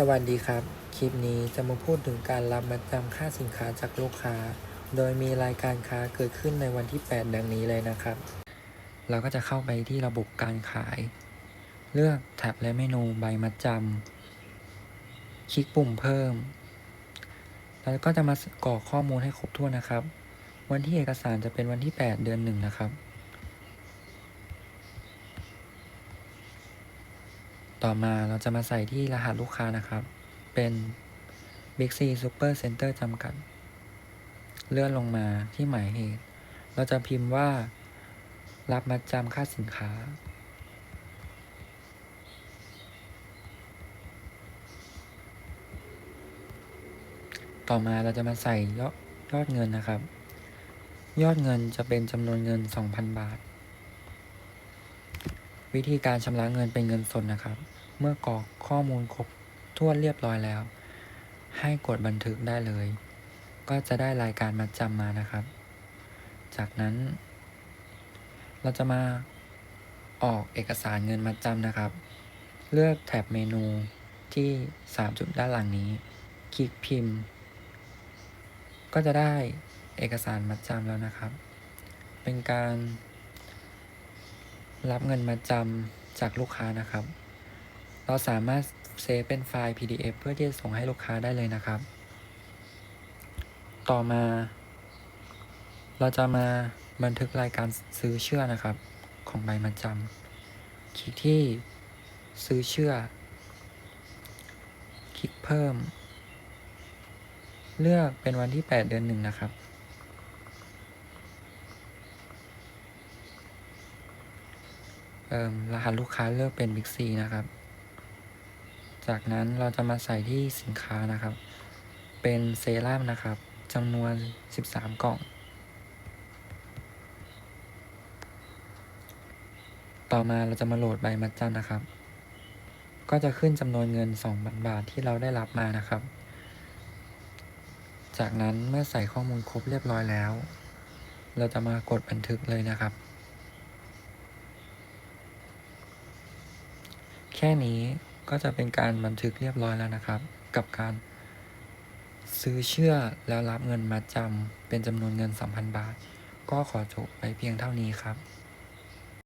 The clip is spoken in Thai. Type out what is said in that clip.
สวัสดีครับ คลิปนี้จะมาพูดถึงการรับมัดจำค่าสินค้าจากลูกค้า โดยมีรายการค้าเกิดขึ้นในวันที่ 8 ดังนี้เลยนะครับ เราก็จะเข้าไปที่ระบบการขาย เลือกแท็บและเมนูใบมัดจำคลิกปุ่มเพิ่ม แล้วก็จะมากรอกข้อมูลให้ครบถ้วนนะครับ วันที่เอกสารจะเป็นวันที่ 8 เดือนหนึ่งนะครับ ต่อมาเราจะมาใส่ที่รหัสลูกค้านะครับ เป็น Big C Super Center จำกัด เลื่อนลงมาที่หมายเหตุ เราจะพิมพ์ว่ารับมัดจำค่าสินค้า ต่อมาเราจะมาใส่ยอดยอดเงินนะครับ ยอดเงินจะเป็นจำนวนเงิน 2,000 บาท วิธีการชำระเงินเป็นเงินสดนะครับ เมื่อกรอกข้อมูลครบถ้วนเรียบร้อยแล้ว ให้กดบันทึกได้เลย ก็จะได้รายการมัดจำมานะครับ จากนั้น เราจะมาออกเอกสารเงินมัดจำนะครับ เลือกแถบเมนูที่ 3 จุดด้านหลังนี้ คลิกพิมพ์ ก็จะได้เอกสารมัดจำแล้วนะครับ เป็นการรับเงินมาจำจากลูกค้านะครับ เราสามารถเซฟเป็นไฟล์ PDF เพื่อที่จะส่งให้ลูกค้าได้เลยนะครับ ต่อมา เราจะมาบันทึกรายการซื้อเชื่อนะครับ ของใบมาจำคลิกที่ซื้อเชื่อ คลิกเพิ่ม เลือกเป็นวันที่ 8 เดือนหนึ่งนะครับเอารหัสลูกค้าเลือกเป็น Big C นะครับ จากนั้นเราจะมาใส่ที่สินค้านะครับ เป็นเซรั่มนะครับจำนวน 13 กล่อง ต่อมาเราจะมาโหลดใบมัดจำนะครับ ก็จะขึ้นจำนวนเงิน2,000บาทที่เราได้รับมานะครับ จากนั้นเมื่อใส่ข้อมูลครบเรียบร้อยแล้ว เราจะมากดบันทึกเลยนะครับ แค่นี้ ก็จะเป็นการบันทึกเรียบร้อยแล้วนะครับ กับการซื้อเชื่อแล้วรับเงินมาจำเป็นจำนวนเงิน 2,000 บาท ก็ขอจบไปเพียงเท่านี้ครับ